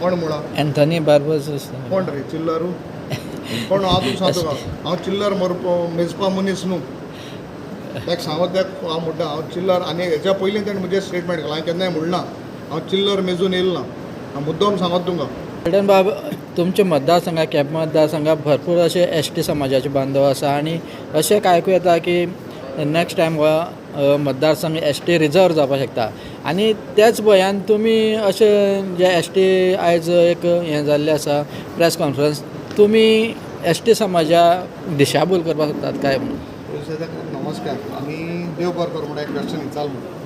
कोण मुळा? अँथनी बार्बस कोण रे? चिल्लरू? कोण? हांव तुका सांगतो का? हांव चिल्लर मरपो मेजपा मनीस न्हू ताका सांगत ताका हांव म्हणटा हांव चिल्लर आनी हेच्या पयलीं ताणें म्हजें स्टेटमेंट केलां. हांवें केन्नाय म्हणना हांव चिल्लर मेजून येयलो ना. हांव मुद्दम सांगत तुमकां कल्याण बाब तुमच्या मतदारसंघात केपें मतदारसंघात भरपूर असे एस टी समाजाचे बांधव आसा आनी अशें आयकूं येता की नेक्स्ट टायम मतदारसंघ एस टी रिजर्व जावपाक शकता. आनी त्याच भंयान तुमी अशें जे एस टी आयज एक हें जाल्लें आसा प्रेस कॉन्फरन्स तुमी एस टी समाजा दिशाभूल करपाक सोदतात काय म्हणून? हो, नमस्कार. आमी देव बरो कर म्हणून एक क्वेश्चन विचार म्हणून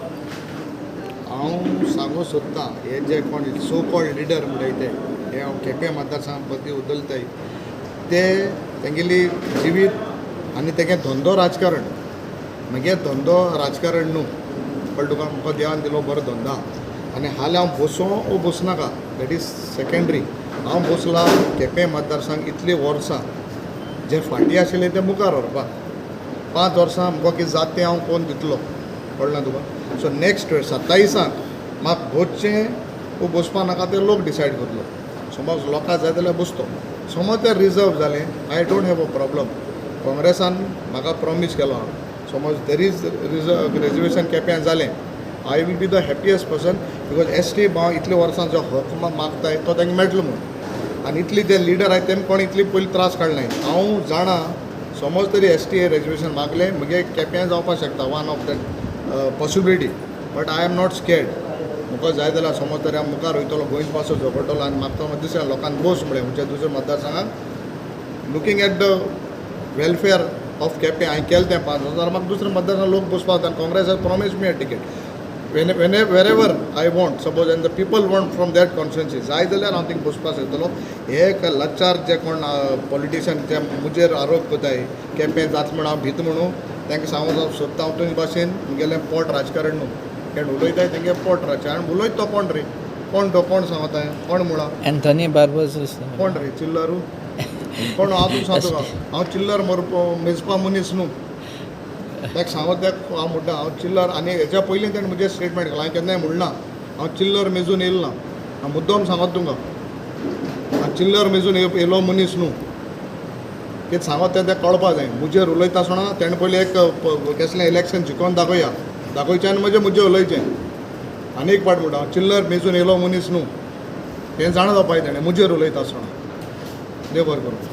हांव सांगूं सोदतां हे जे कोण सो कॉल्ड लिडर म्हणटाय ते हे हांव केपे मतदारसंघा बद्दल उलयताय ते तेंगेली जिवीत आनी तेगे धंदो राजकारण. म्हगे धंदो राजकारण न्हू. पण तुका म्हाका देवान दिलो बरो धंदो. आनी हाल्या हांव बसूं वो बसनाका दॅट इज सेकेंड्री हांव बसलां केपें मतदारसंघ इतलीं वर्सां. जे फाटीं आशिल्ले ते मुखार व्हरपाक पांच वर्सां म्हाका कितें जाता तें हांव कोण दितलो? कळ्ळें तुका? सो नेक्स्ट सत्तावीसांक म्हाका बसचें वो बसपा नाका ते लोक डिसायड करतलो. समज लोकांक जाय जाल्यार बसतो. समज तें रिजर्व जालें. I don't have a problem काँग्रेसान म्हाका प्रोमीस केलो हांव. समज देर इज रिजर्व रिजर्वेशन केप्यां जालें I will be the happiest person because S T हांव इतले वर्सां जो हक मागताय तो तांकां मेळटलो म्हणून. आनी इतली जे लिडर आहाय तेमी कोण इतली पयलीं त्रास काडनाय हांव जाणा समज तरी एस टी ए रेजर्वेशन मागलें. म्हगे केप्यां जावपाक शकता one of that possibility but I am not scared म्हाका जाय जाल्यार समज तरी हांव मुखार वयतलो गोंयच पासो झगडटलो आनी मागता दुसऱ्या लोकांक बोस म्हणलें म्हणजे दुसऱ्या मतदारसंघाक. Looking at the welfare of Quepem हांवें केलें तें पांच हजार म्हाका दुसरे मतदारसंघाक लोक बसपाक जाता Congress has promise me a ticket when when where ever I want suppose and the people want from that constituency जाय जाल्यार हांव थिंग बसपाक शकतलो हे एक लचार जे कोण पॉलिटिशियन जे मुजेर आरोप कोताय केपें जाता म्हण हांव भित म्हणून तांकां सांगूंक जावं सोदता हांव तुजे भाशेन मुगेलें पोट राजकारण न्हू कारण उलयताय तेंगे पोट राजकारण उलयत तो कोण रे कोण तो कोण सांगताय कोण मुळा? अँथनी बार्बस कोण रे? चिल्लरू? कोण हांव तुका सांगतो हांव चिल्लर मरपो मेजपा मनीस न्हू ताका सांगत ताका हांव म्हणटा हांव चिल्लर. आनी हेच्या पयलीं ताणें म्हजें स्टेटमेंट केलां. हांवें केन्नाय म्हणना हांव चिल्लर मेजून येयलो ना. हांव मुद्दम सांगत तुमकां हांव चिल्लर मेजून येयलो मनीस न्हू कितें सांगत तें तें कळपा जाय मुजेर उलयता आसतना तेणें पयलीं एक कसलें इलेक्शन जिखोवन दाखोवया. दाखोवचें आनी म्हजें मुजें उलयचें आनी एक पाट म्हणटा हांव चिल्लर मेजून येयलो मनीस न्हू हें जाणा जावपाक जाय तेणें मुजेर उलयता आसतना देव बरें करूं